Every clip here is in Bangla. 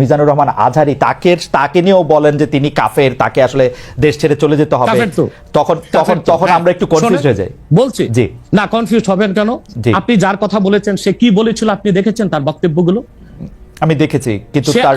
মিজানুর রহমান আজহারি তাকে তাকে নিয়েও বলেন যে তিনি কাফের তাকে আসলে দেশ ছেড়ে চলে যেতে হবে। তখন তখন তখন হ্যাঁ। আমরা একটু কনফিউজ হয়ে যাই। বলছি। জি। না কনফিউজ হবেন কেন। আপনি যার কথা বলেছেন সে কি বলেছিল আপনি দেখেছেন তার বক্তব্যগুলো? আমি দেখেছি কিন্তু তার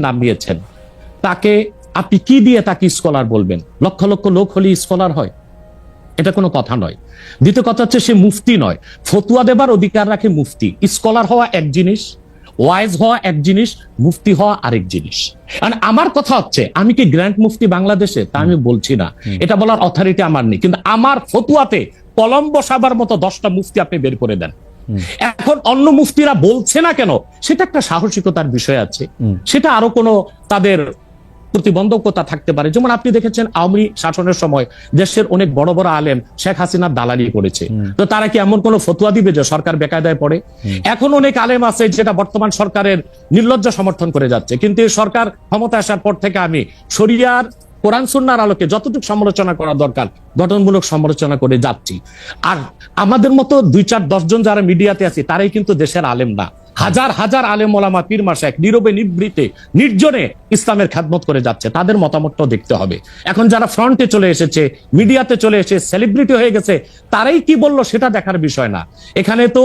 নাম নিয়েছেন তাকে আপনি কি দিয়ে তাকে স্কলার বলবেন? লক্ষ লক্ষ লোক হলে স্কলার হয়। এটা কোনো কথা নয়। দ্বিতীয় কথা হচ্ছে সে মুফতি নয়। ফতুয়া দেবার অধিকার রাখে মুফতি। স্কলার হওয়া এক জিনিস ওয়াইজ হওয়া এক জিনিস মুফতি হওয়া আরেক জিনিস। আর আমার কথা হচ্ছে আমি কি গ্র্যান্ড মুফতি বাংলাদেশে? তা আমি বলছি না। এটা বলার অথরিটি আমার নেই। কিন্তু আমার ফতুয়াতে কলম বসাবার মতো দশটা মুফতি আপনি বের করে দেন। এখন অন্য মুফতিরা বলছে না কেন? সেটা একটা সাহসিকতার বিষয় আছে। সেটা আরও কোনো তাদের প্রতিবন্ধকতা থাকতে পারে। যেমন আপনি দেখেছেন আওয়ামী শাসনের সময় দেশের অনেক বড় বড় আলেম শেখ হাসিনার দালালি করেছে। তো তারা কি এমন কোন ফতুয়া দিবে যে সরকার বেকায়দায় পড়ে? এখন অনেক আলেম আছে যেটা বর্তমান সরকারের নির্লজ্জ সমর্থন করে যাচ্ছে। কিন্তু এই সরকার ক্ষমতা আসার পর থেকে আমি শরিয়ার কোরআন সুন্নার আলোকে যতটুকু সমালোচনা করা দরকার, গঠনমূলক সমালোচনা করে যাচ্ছি। আর আমাদের মতো দুই চার দশজন যারা মিডিয়াতে আছে, তারাই কিন্তু দেশের আলেম না। হাজার হাজার আলেম ওলামা, পীর মাসাক নীরবে নিবৃতে, নির্জনে ইসলামের খ্যাতমত করে যাচ্ছে। তাদের মতামতটাও দেখতে হবে। এখন যারা ফ্রন্টে চলে এসেছে, মিডিয়াতে চলে এসে সেলিব্রিটি হয়ে গেছে, তারাই কি বলল সেটা দেখার বিষয় না। এখানে তো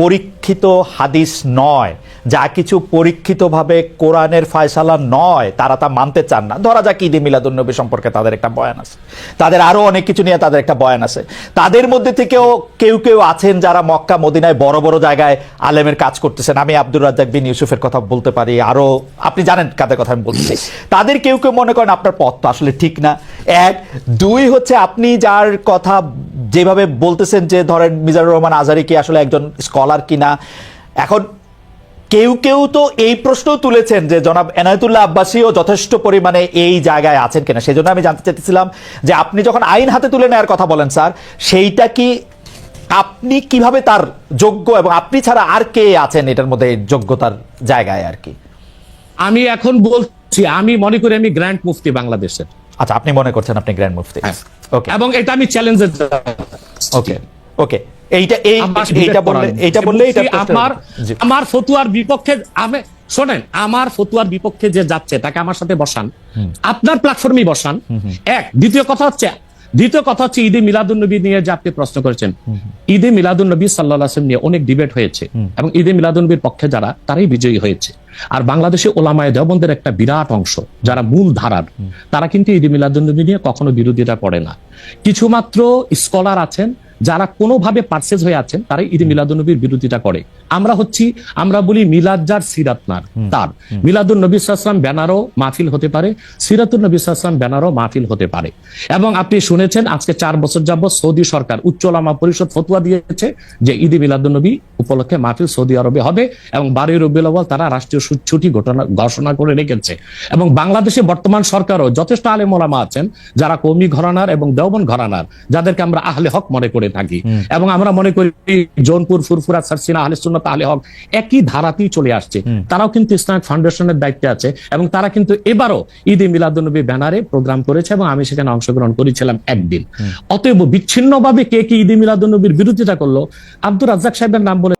পরীক্ষিত হাদিস নয়। যা কিছু পরীক্ষিতভাবে কোরআনের ফয়সালা নয়, তারা তা মানতে চান না। ধরা যাক ঈদে মিলাদুন্নবী সম্পর্কে তাদের একটা বয়ান আছে। তাদের আরও অনেক কিছু নিয়ে তাদের একটা বয়ান আছে। তাদের মধ্যে থেকেও কেউ কেউ আছেন যারা মক্কা, মদিনায় বড় বড় জায়গায় আলেমের কাজ করতেছেন। আমি আব্দুর রাজ্জাক বিন ইউসুফের কথা বলতে পারি। আরও আপনি জানেন কাদের কথা আমি বলছি। তাদের কেউ কেউ মনে করেন আপনার পথ তো আসলে ঠিক না। এক, দুই হচ্ছে আপনি যার কথা যেভাবে বলতেছেন যে ধরেন মিজানুর রহমান আজারি কি আসলে একজন স্কলার কিনা, এখন কেউ কেউ তো এই প্রশ্নও তুলেছেন যে জনাব এনায়তুল্লাহ আব্বাসীও যথেষ্ট পরিমাণে এই জায়গায় আছেন কিনা। সেই জন্য আমি জানতে চাইতেছিলাম যে আপনি যখন আইন হাতে তুলে নেওয়ার কথা বলেন স্যার, সেইটা কি আপনি কীভাবে তার যোগ্য এবং আপনি ছাড়া আর কে আছেন এটার মধ্যে যোগ্যতার জায়গায় আর কি? আমি এখন বলছি, আমি মনে করি আমি গ্র্যান্ড মুফতি বাংলাদেশের। আচ্ছা আপনি মনে করছেন আপনি গ্র্যান্ড মুফতি। ওকে এবং এটা আমি চ্যালেঞ্জে ওকে ওকে এইটা এই এইটা বললে এইটা বললে এটা আমার আমার ফতুয়ার বিপক্ষে আমি শোনেন আমার ফতুয়ার বিপক্ষে যে যাচ্ছে তাকে আমার সাথে বসান। আপনার প্ল্যাটফর্মে বসান। এক দ্বিতীয় কথা হচ্ছে দ্বিতীয় কথা হচ্ছে ঈদে মিলাদুন্নবী নিয়ে যে আপনি প্রশ্ন করেছেন। ঈদে মিলাদুন্নবী সাল্লাহ আসলাম নিয়ে অনেক ডিবেট হয়েছে। এবং ঈদে মিলাদুন্নবীর পক্ষে যারা তারাই বিজয়ী হয়েছে। আর বাংলাদেশে ওলামায় দেবন্দের একটা বিরাট অংশ যারা মূল ধারার তারা কিন্তু ঈদ মিলাদুন্নবী নিয়ে কখনো বিরোধিতা করে না। কিছু মাত্র স্কলার আছেন যারা কোনোভাবে পার্সেস হয়ে আছেন তারা ঈদ মিলাদুন্নবীর বিরোধিতা করে। আমরা হচ্ছি আমরা বলি মিলাদ যার সিরাত নার তার। মিলাদুল নবী সাল্লাম ব্যানারও মাহফিল হতে পারে সিরাতুল নবী সাল্লাম ব্যানারও মাহফিল হতে পারে। এবং আপনি শুনেছেন আজকে চার বছর যাবত সৌদি সরকার উচ্চ ওলামা পরিষদ ফতুয়া দিয়েছে যে ঈদে মিলাদুল নবী উপলক্ষে মাহফিল সৌদি আরবে হবে এবং বারোই রবিউল আউয়াল তারা রাষ্ট্রীয় ছুটি ঘটনা ঘোষণা করে রেখেছে। এবং বাংলাদেশে বর্তমান সরকারও যথেষ্ট আলেম ওলামা আছেন যারা কৌমি ঘরানার এবং দেওবন ঘরানার যাদেরকে আমরা আহলে হক মনে করে থাকি। এবং আমরা মনে করি জৌনপুর ফুরফুরা সারসিনা আহলে সুন্নাত আহলে হক একই ধারাতেই চলে আসছে। তারাও কিন্তু ইসলামিক ফাউন্ডেশনের দায়িত্বে আছে এবং তারা কিন্তু এবারও ঈদে মিলাদুন্নবী ব্যানারে প্রোগ্রাম করেছে এবং আমি সেখানে অংশগ্রহণ করেছিলাম একদিন। অতএব বিচ্ছিন্নভাবে কে কি ঈদে মিলাদুন্নবীর বিরোধিতা করল? আব্দুর রাজ্জাক সাহেবের নাম বলে